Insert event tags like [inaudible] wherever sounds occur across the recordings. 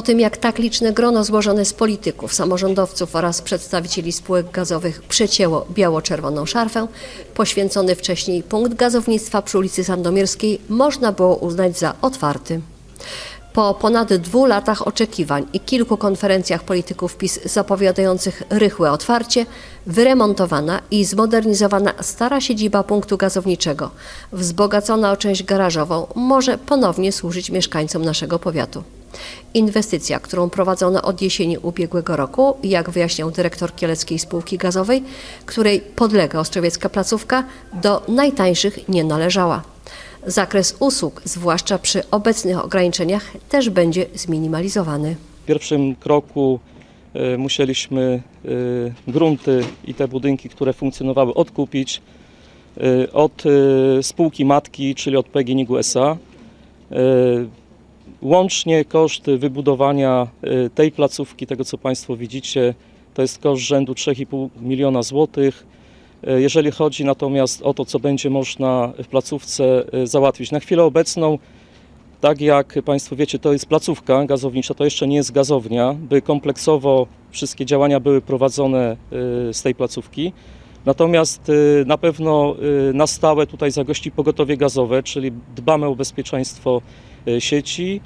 Po tym jak tak liczne grono złożone z polityków, samorządowców oraz przedstawicieli spółek gazowych przecięło biało-czerwoną szarfę, poświęcony wcześniej punkt gazownictwa przy ulicy Sandomierskiej można było uznać za otwarty. Po ponad dwóch latach oczekiwań i kilku konferencjach polityków PiS zapowiadających rychłe otwarcie, wyremontowana i zmodernizowana stara siedziba punktu gazowniczego, wzbogacona o część garażową, może ponownie służyć mieszkańcom naszego powiatu. Inwestycja, którą prowadzono od jesieni ubiegłego roku, jak wyjaśniał dyrektor Kieleckiej Spółki Gazowej, której podlega Ostrowiecka placówka, do najtańszych nie należała. Zakres usług, zwłaszcza przy obecnych ograniczeniach, też będzie zminimalizowany. W pierwszym kroku e, musieliśmy e, grunty i te budynki, które funkcjonowały, odkupić e, od spółki matki, czyli od PGNiG SA. Łącznie koszt wybudowania e, tej placówki, tego co Państwo widzicie, to jest koszt rzędu 3,5 miliona złotych. E, Jeżeli chodzi natomiast o to, co będzie można w placówce e, załatwić. Na chwilę obecną tak jak Państwo wiecie, to jest placówka gazownicza, to jeszcze nie jest gazownia, by kompleksowo wszystkie działania były prowadzone y, z tej placówki. Natomiast y, na pewno y, na stałe tutaj zagości pogotowie gazowe, czyli dbamy o bezpieczeństwo y, sieci.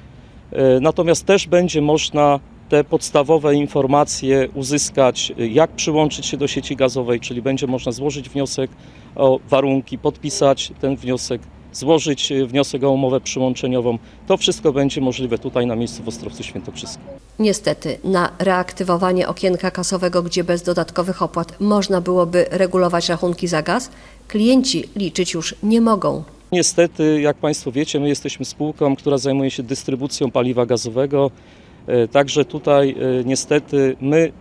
Y, Natomiast też będzie można te podstawowe informacje uzyskać, y, jak przyłączyć się do sieci gazowej, czyli będzie można złożyć wniosek o warunki, podpisać ten wniosek, złożyć wniosek o umowę przyłączeniową. To wszystko będzie możliwe tutaj na miejscu w Ostrowcu Świętokrzyskim. Niestety, na reaktywowanie okienka kasowego, gdzie bez dodatkowych opłat można byłoby regulować rachunki za gaz, klienci liczyć już nie mogą. Niestety, jak Państwo wiecie, my jesteśmy spółką, która zajmuje się dystrybucją paliwa gazowego. E, Także tutaj e, niestety my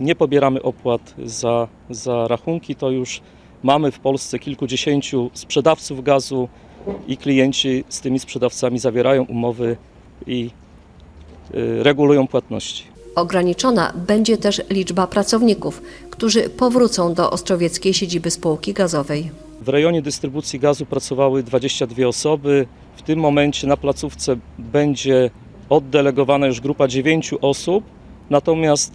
nie pobieramy opłat za, za rachunki. To już mamy w Polsce kilkudziesięciu sprzedawców gazu i klienci z tymi sprzedawcami zawierają umowy i e, regulują płatności. Ograniczona będzie też liczba pracowników, którzy powrócą do ostrowieckiej siedziby spółki gazowej. W rejonie dystrybucji gazu pracowały 22 osoby. W tym momencie na placówce będzie oddelegowana już grupa 9 osób. Natomiast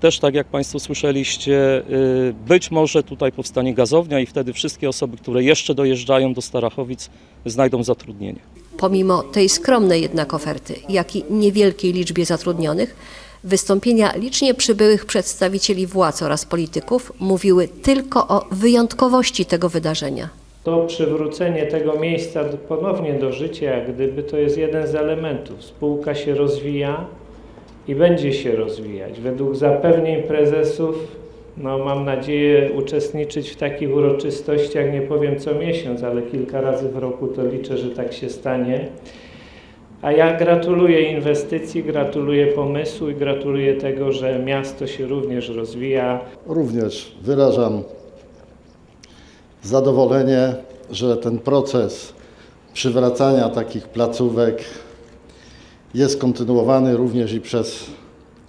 też tak jak Państwo słyszeliście, y, być może tutaj powstanie gazownia i wtedy wszystkie osoby, które jeszcze dojeżdżają do Starachowic znajdą zatrudnienie. Pomimo tej skromnej jednak oferty, jak i niewielkiej liczbie zatrudnionych, wystąpienia licznie przybyłych przedstawicieli władz oraz polityków mówiły tylko o wyjątkowości tego wydarzenia. To przywrócenie tego miejsca ponownie do życia, jak gdyby to jest jeden z elementów. Spółka się rozwija i będzie się rozwijać. Według zapewnień prezesów, no mam nadzieję uczestniczyć w takich uroczystościach, nie powiem co miesiąc, ale kilka razy w roku to liczę, że tak się stanie. A ja gratuluję inwestycji, gratuluję pomysłu i gratuluję tego, że miasto się również rozwija. Również wyrażam zadowolenie, że ten proces przywracania takich placówek jest kontynuowany również i przez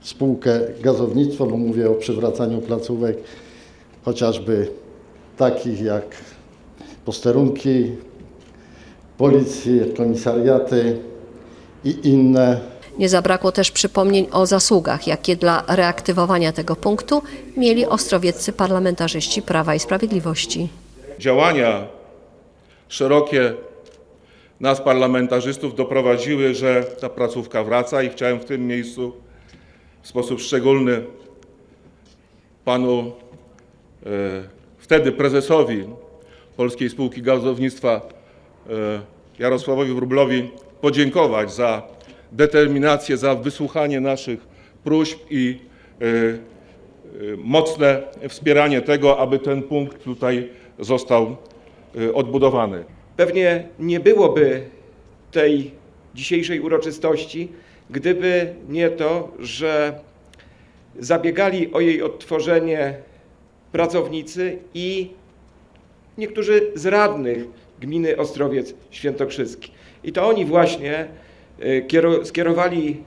spółkę gazownictwo, bo mówię o przywracaniu placówek chociażby takich jak posterunki policji, komisariaty i inne Nie zabrakło też przypomnień o zasługach, jakie dla reaktywowania tego punktu mieli ostrowieccy parlamentarzyści Prawa i Sprawiedliwości. działania szerokie nas, parlamentarzystów, doprowadziły, że ta placówka wraca i chciałem w tym miejscu w sposób szczególny panu e, wtedy prezesowi Polskiej Spółki Gazownictwa e, Jarosławowi Wróblowi podziękować za determinację, za wysłuchanie naszych próśb i e, e, mocne wspieranie tego, aby ten punkt tutaj został e, odbudowany. Pewnie nie byłoby tej dzisiejszej uroczystości, gdyby nie to, że zabiegali o jej odtworzenie pracownicy i niektórzy z radnych gminy Ostrowiec Świętokrzyski. I to oni właśnie kiero- skierowali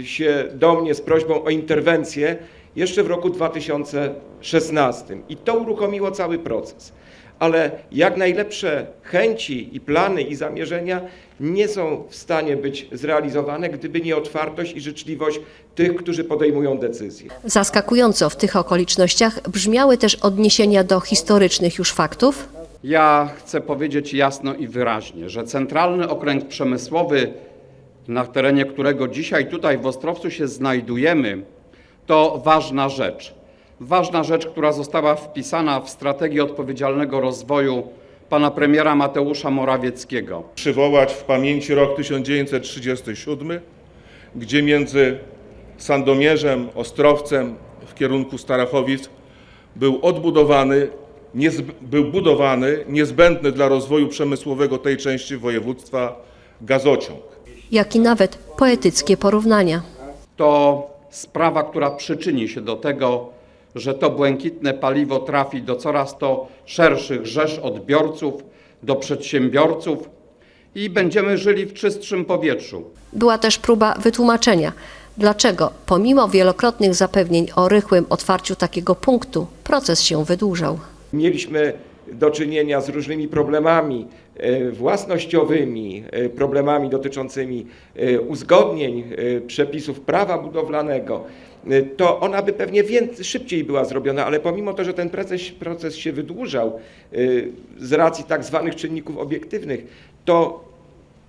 e, się do mnie z prośbą o interwencję jeszcze w roku 2016. I to uruchomiło cały proces. ale jak najlepsze chęci i plany i zamierzenia nie są w stanie być zrealizowane, gdyby nie otwartość i życzliwość tych, którzy podejmują decyzje. Zaskakująco w tych okolicznościach brzmiały też odniesienia do historycznych już faktów, Ja chcę powiedzieć jasno i wyraźnie, że Centralny Okręg Przemysłowy, na terenie którego dzisiaj tutaj w Ostrowcu się znajdujemy, to ważna rzecz. Ważna rzecz, która została wpisana w strategię odpowiedzialnego rozwoju pana premiera Mateusza Morawieckiego. Przywołać w pamięci rok 1937, gdzie między Sandomierzem, Ostrowcem w kierunku Starachowic był odbudowany, był budowany niezbędny dla rozwoju przemysłowego tej części województwa gazociąg. jak i nawet poetyckie porównania. To sprawa, która przyczyni się do tego, że to błękitne paliwo trafi do coraz to szerszych rzesz odbiorców, do przedsiębiorców i będziemy żyli w czystszym powietrzu. Była też próba wytłumaczenia, dlaczego pomimo wielokrotnych zapewnień o rychłym otwarciu takiego punktu, proces się wydłużał. Mieliśmy do czynienia z różnymi problemami e, własnościowymi, e, problemami dotyczącymi e, uzgodnień przepisów prawa budowlanego, to ona by pewnie więcej, szybciej była zrobiona, ale pomimo to, że ten proces, proces się wydłużał z racji tak zwanych czynników obiektywnych, to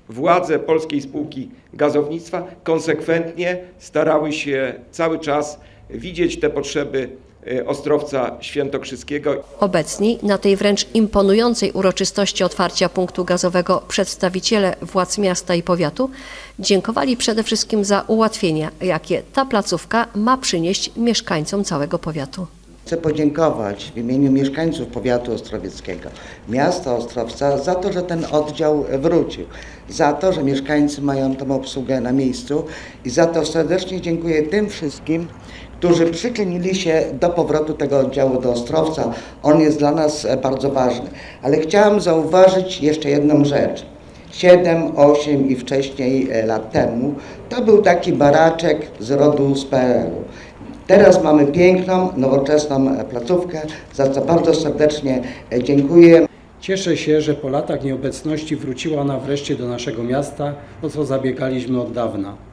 władze Polskiej Spółki Gazownictwa konsekwentnie starały się cały czas widzieć te potrzeby Ostrowca Świętokrzyskiego Obecni na tej wręcz imponującej uroczystości otwarcia punktu gazowego przedstawiciele władz miasta i powiatu dziękowali przede wszystkim za ułatwienia, jakie ta placówka ma przynieść mieszkańcom całego powiatu. Chcę podziękować w imieniu mieszkańców powiatu ostrowieckiego, miasta Ostrowca za to, że ten oddział wrócił, za to, że mieszkańcy mają tą obsługę na miejscu i za to serdecznie dziękuję tym wszystkim, którzy przyczynili się do powrotu tego oddziału do Ostrowca. On jest dla nas e, bardzo ważny. Ale chciałam zauważyć jeszcze jedną rzecz. 7, 8 i wcześniej e, lat temu to był taki baraczek z rodu z PRL-u. Teraz mamy piękną, nowoczesną e, placówkę, za co bardzo serdecznie dziękuję. Cieszę się, że po latach nieobecności wróciła ona wreszcie do naszego miasta, o co zabiegaliśmy od dawna.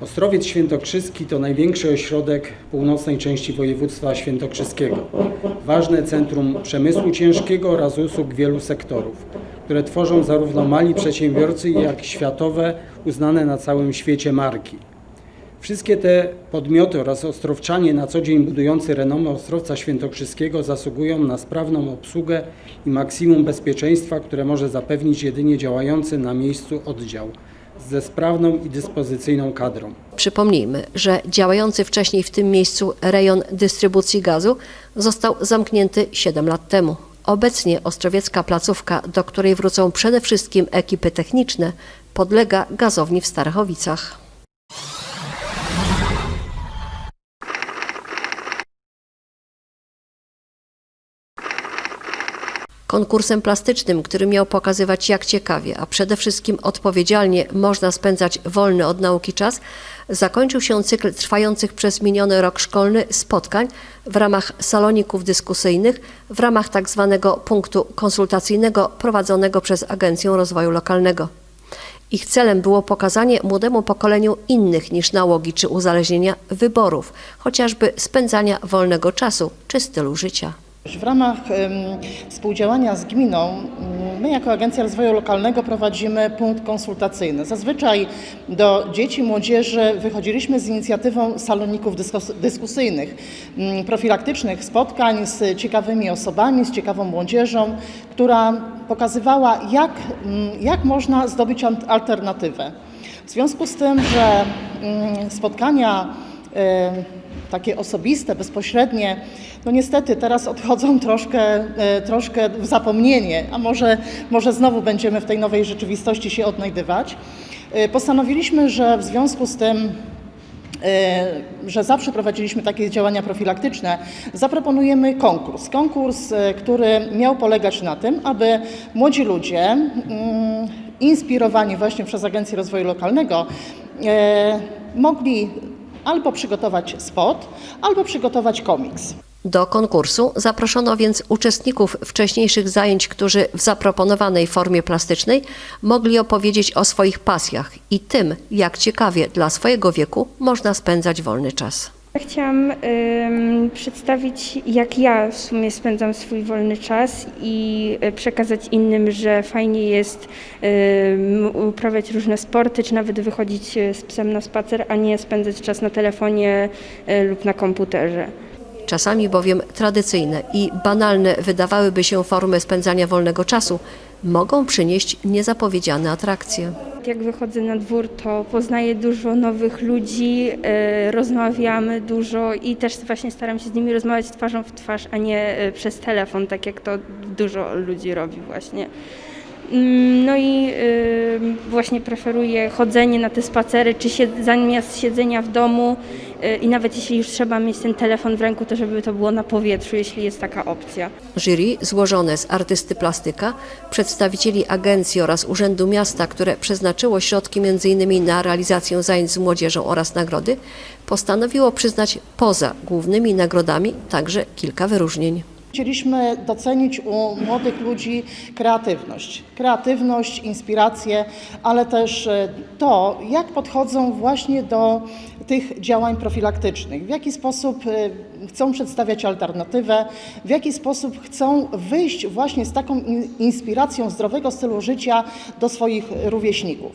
Ostrowiec Świętokrzyski to największy ośrodek północnej części województwa świętokrzyskiego. Ważne centrum przemysłu ciężkiego oraz usług wielu sektorów, które tworzą zarówno mali przedsiębiorcy, jak i światowe, uznane na całym świecie marki. Wszystkie te podmioty oraz ostrowczanie na co dzień budujący renomę Ostrowca Świętokrzyskiego zasługują na sprawną obsługę i maksimum bezpieczeństwa, które może zapewnić jedynie działający na miejscu oddział ze sprawną i dyspozycyjną kadrą. Przypomnijmy, że działający wcześniej w tym miejscu rejon dystrybucji gazu został zamknięty 7 lat temu. Obecnie ostrowiecka placówka, do której wrócą przede wszystkim ekipy techniczne, podlega gazowni w Starachowicach. Konkursem plastycznym, który miał pokazywać jak ciekawie, a przede wszystkim odpowiedzialnie można spędzać wolny od nauki czas, zakończył się cykl trwających przez miniony rok szkolny spotkań w ramach saloników dyskusyjnych, w ramach tak zwanego punktu konsultacyjnego prowadzonego przez Agencję Rozwoju Lokalnego. Ich celem było pokazanie młodemu pokoleniu innych niż nałogi czy uzależnienia wyborów, chociażby spędzania wolnego czasu czy stylu życia. W ramach współdziałania z gminą, my jako Agencja Rozwoju Lokalnego prowadzimy punkt konsultacyjny. Zazwyczaj do dzieci, młodzieży wychodziliśmy z inicjatywą saloników dyskus- dyskusyjnych, profilaktycznych spotkań z ciekawymi osobami, z ciekawą młodzieżą, która pokazywała, jak, jak można zdobyć alternatywę. W związku z tym, że spotkania takie osobiste, bezpośrednie, no niestety teraz odchodzą [laughs] troszkę, e, troszkę w zapomnienie, a może, może znowu będziemy w tej nowej rzeczywistości się odnajdywać. E, Postanowiliśmy, że w związku z tym, e, że zawsze prowadziliśmy takie działania profilaktyczne, zaproponujemy konkurs. Konkurs, który miał polegać na tym, aby młodzi ludzie, mm, inspirowani właśnie przez Agencję Rozwoju Lokalnego, mogli albo przygotować spot, albo przygotować komiks. Do konkursu zaproszono więc uczestników wcześniejszych zajęć, którzy w zaproponowanej formie plastycznej mogli opowiedzieć o swoich pasjach i tym, jak ciekawie dla swojego wieku można spędzać wolny czas. Chciałam przedstawić, jak ja w sumie spędzam swój wolny czas i y, przekazać innym, że fajnie jest uprawiać różne sporty, czy nawet wychodzić y, z psem na spacer, a nie spędzać czas na telefonie y, lub na komputerze. Czasami bowiem tradycyjne i banalne wydawałyby się formy spędzania wolnego czasu mogą przynieść niezapowiedziane atrakcje. Jak wychodzę na dwór, to poznaję dużo nowych ludzi, y, rozmawiamy dużo i też właśnie staram się z nimi rozmawiać twarzą w twarz, a nie y, przez telefon, tak jak to dużo ludzi robi właśnie. Mm, No i y, właśnie preferuję chodzenie na te spacery, czy sied- zamiast siedzenia w domu y, i nawet jeśli już trzeba mieć ten telefon w ręku, to żeby to było na powietrzu, jeśli jest taka opcja. Jury złożone z artysty plastyka, przedstawicieli agencji oraz Urzędu Miasta, które przeznaczyło środki m.in. na realizację zajęć z młodzieżą oraz nagrody, postanowiło przyznać poza głównymi nagrodami także kilka wyróżnień. Chcieliśmy docenić u młodych ludzi kreatywność. Kreatywność, inspirację, ale też e, to, jak podchodzą właśnie do tych działań profilaktycznych, w jaki sposób e, chcą przedstawiać alternatywę, w jaki sposób chcą wyjść właśnie z taką in- inspiracją zdrowego stylu życia do swoich rówieśników.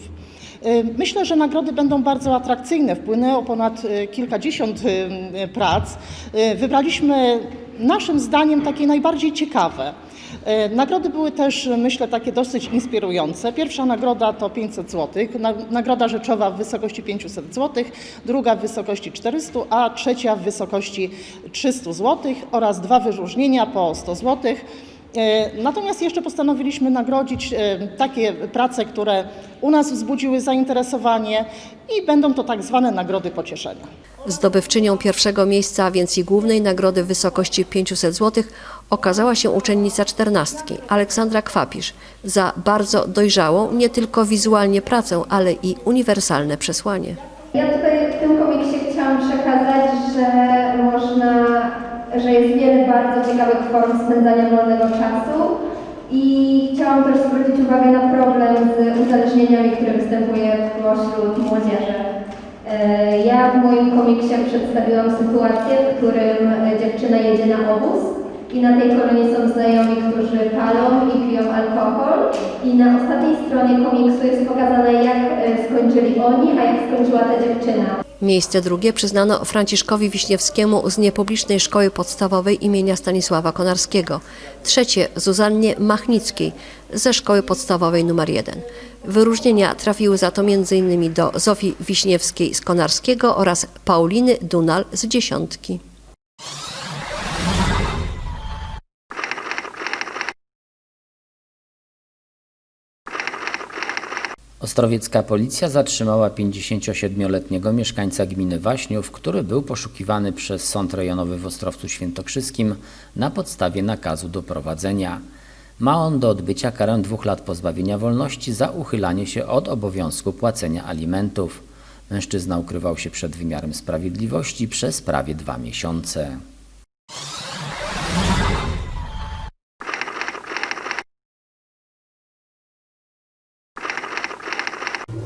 Y, Myślę, że nagrody będą bardzo atrakcyjne. Wpłynęło ponad y, kilkadziesiąt y, prac. Wybraliśmy naszym zdaniem takie najbardziej ciekawe. Nagrody były też, myślę, takie dosyć inspirujące. Pierwsza nagroda to 500 zł, na- nagroda rzeczowa w wysokości 500 zł, druga w wysokości 400, a trzecia w wysokości 300 zł oraz dwa wyróżnienia po 100 zł. E, Natomiast jeszcze postanowiliśmy nagrodzić e, takie prace, które u nas wzbudziły zainteresowanie i będą to tak zwane nagrody pocieszenia. Zdobywczynią pierwszego miejsca, a więc i głównej nagrody w wysokości 500 zł okazała się uczennica czternastki Aleksandra Kwapisz za bardzo dojrzałą nie tylko wizualnie pracę, ale i uniwersalne przesłanie. Ja tutaj w tym komiksie chciałam przekazać, że można, że jest wiele bardzo ciekawych form spędzania wolnego czasu i chciałam też zwrócić uwagę na problem z uzależnieniami, który występuje pośród młodzieży. E, Ja w moim komiksie przedstawiłam sytuację, w którym dziewczyna jedzie na obóz i na tej kolonii są znajomi, którzy palą i piją alkohol i na ostatniej stronie komiksu jest pokazane jak e, skończyli oni, a jak skończyła ta dziewczyna. Miejsce drugie przyznano Franciszkowi Wiśniewskiemu z niepublicznej szkoły podstawowej imienia Stanisława Konarskiego. Trzecie Zuzannie Machnickiej ze szkoły podstawowej nr 1. Wyróżnienia trafiły za to m.in. do Zofii Wiśniewskiej z Konarskiego oraz Pauliny Dunal z Dziesiątki. Ostrowiecka policja zatrzymała 57-letniego mieszkańca gminy Waśniów, który był poszukiwany przez Sąd Rejonowy w Ostrowcu Świętokrzyskim na podstawie nakazu doprowadzenia. Ma on do odbycia karę dwóch lat pozbawienia wolności za uchylanie się od obowiązku płacenia alimentów. Mężczyzna ukrywał się przed wymiarem sprawiedliwości przez prawie dwa miesiące.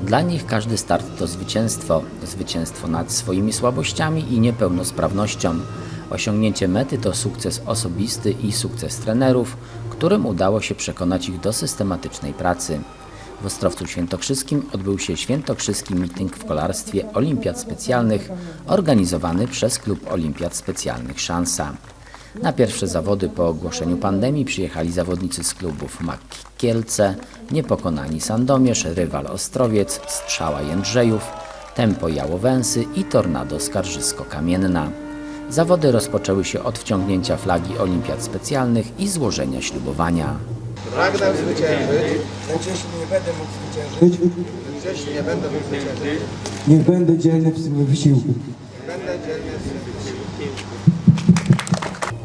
Dla nich każdy start to zwycięstwo. Zwycięstwo nad swoimi słabościami i niepełnosprawnością. Osiągnięcie mety to sukces osobisty i sukces trenerów, którym udało się przekonać ich do systematycznej pracy. W Ostrowcu Świętokrzyskim odbył się Świętokrzyski Meeting w kolarstwie Olimpiad Specjalnych organizowany przez Klub Olimpiad Specjalnych Szansa. Na pierwsze zawody po ogłoszeniu pandemii przyjechali zawodnicy z klubów MAK Kielce, Niepokonani Sandomierz, Rywal Ostrowiec, Strzała Jędrzejów, Tempo Jałowęsy i Tornado Skarżysko-Kamienna. Zawody rozpoczęły się od wciągnięcia flagi Olimpiad Specjalnych i złożenia ślubowania. Pragnę zwyciężyć. Najczęściej nie będę mógł zwyciężyć. Nie będę mógł zwyciężyć. Niech będę dzielny w swym wysiłku. Będę dzielny w swym wysiłku.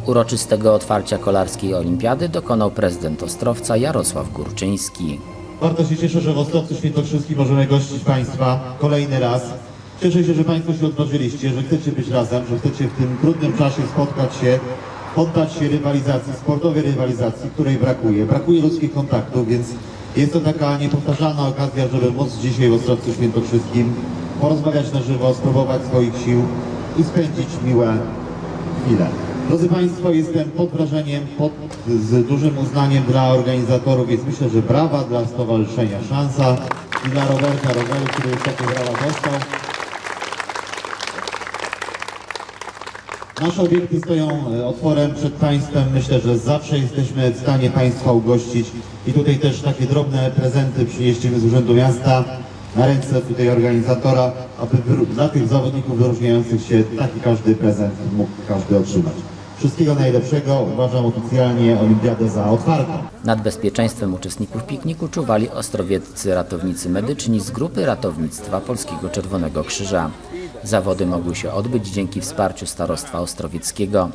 Uroczystego otwarcia kolarskiej olimpiady dokonał prezydent Ostrowca Jarosław Górczyński. Bardzo się cieszę, że w Ostrowcu Świętokrzyskim możemy gościć Państwa kolejny raz. Cieszę się, że Państwo się odważyliście, że chcecie być razem, że chcecie w tym trudnym czasie spotkać się, poddać się rywalizacji, sportowej rywalizacji, której brakuje. Brakuje ludzkich kontaktów, więc jest to taka niepowtarzalna okazja, żeby móc dzisiaj w Ostrowcu Świętokrzyskim porozmawiać na żywo, spróbować swoich sił i spędzić miłe chwile. Drodzy Państwo, jestem pod wrażeniem, pod, z dużym uznaniem dla organizatorów, więc myślę, że brawa dla Stowarzyszenia Szansa i dla Roberta Roweru, który już takie brawa dostał. Nasze obiekty stoją e, otworem przed Państwem. Myślę, że zawsze jesteśmy w stanie Państwa ugościć i tutaj też takie drobne prezenty przynieśliśmy z Urzędu Miasta na ręce tutaj organizatora, aby dla tych zawodników wyróżniających się taki każdy prezent mógł każdy otrzymać. Wszystkiego najlepszego. Uważam oficjalnie Olimpiadę za otwartą. Nad bezpieczeństwem uczestników pikniku czuwali ostrowieccy ratownicy medyczni z grupy ratownictwa Polskiego Czerwonego Krzyża. Zawody mogły się odbyć dzięki wsparciu Starostwa Ostrowieckiego.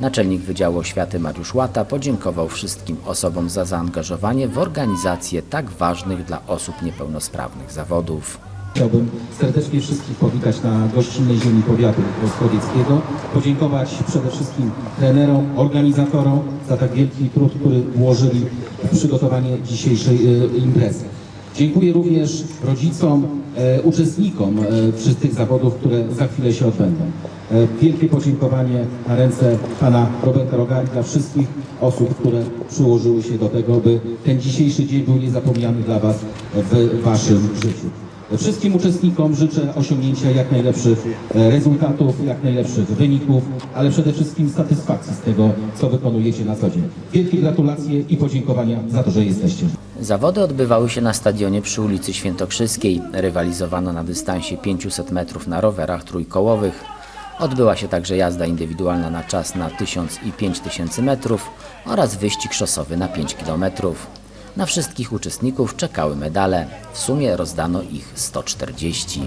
Naczelnik Wydziału Oświaty Mariusz Łata podziękował wszystkim osobom za zaangażowanie w organizację tak ważnych dla osób niepełnosprawnych zawodów. Chciałbym serdecznie wszystkich powitać na gościnnej ziemi powiatu ostrowieckiego, podziękować przede wszystkim trenerom, organizatorom za tak wielki trud, który włożyli w przygotowanie dzisiejszej e, imprezy. Dziękuję również rodzicom, e, uczestnikom e, wszystkich zawodów, które za chwilę się odbędą. E, wielkie podziękowanie na ręce pana Roberta Rogari dla wszystkich osób, które przyłożyły się do tego, by ten dzisiejszy dzień był niezapomniany dla Was w Waszym życiu. Wszystkim uczestnikom życzę osiągnięcia jak najlepszych e, rezultatów, jak najlepszych wyników, ale przede wszystkim satysfakcji z tego, co wykonujecie na co dzień. Wielkie gratulacje i podziękowania za to, że jesteście. Zawody odbywały się na stadionie przy ulicy Świętokrzyskiej. Rywalizowano na dystansie 500 metrów na rowerach trójkołowych. Odbyła się także jazda indywidualna na czas na 1000 i 5000 metrów oraz wyścig szosowy na 5 kilometrów. Na wszystkich uczestników czekały medale. W sumie rozdano ich 140.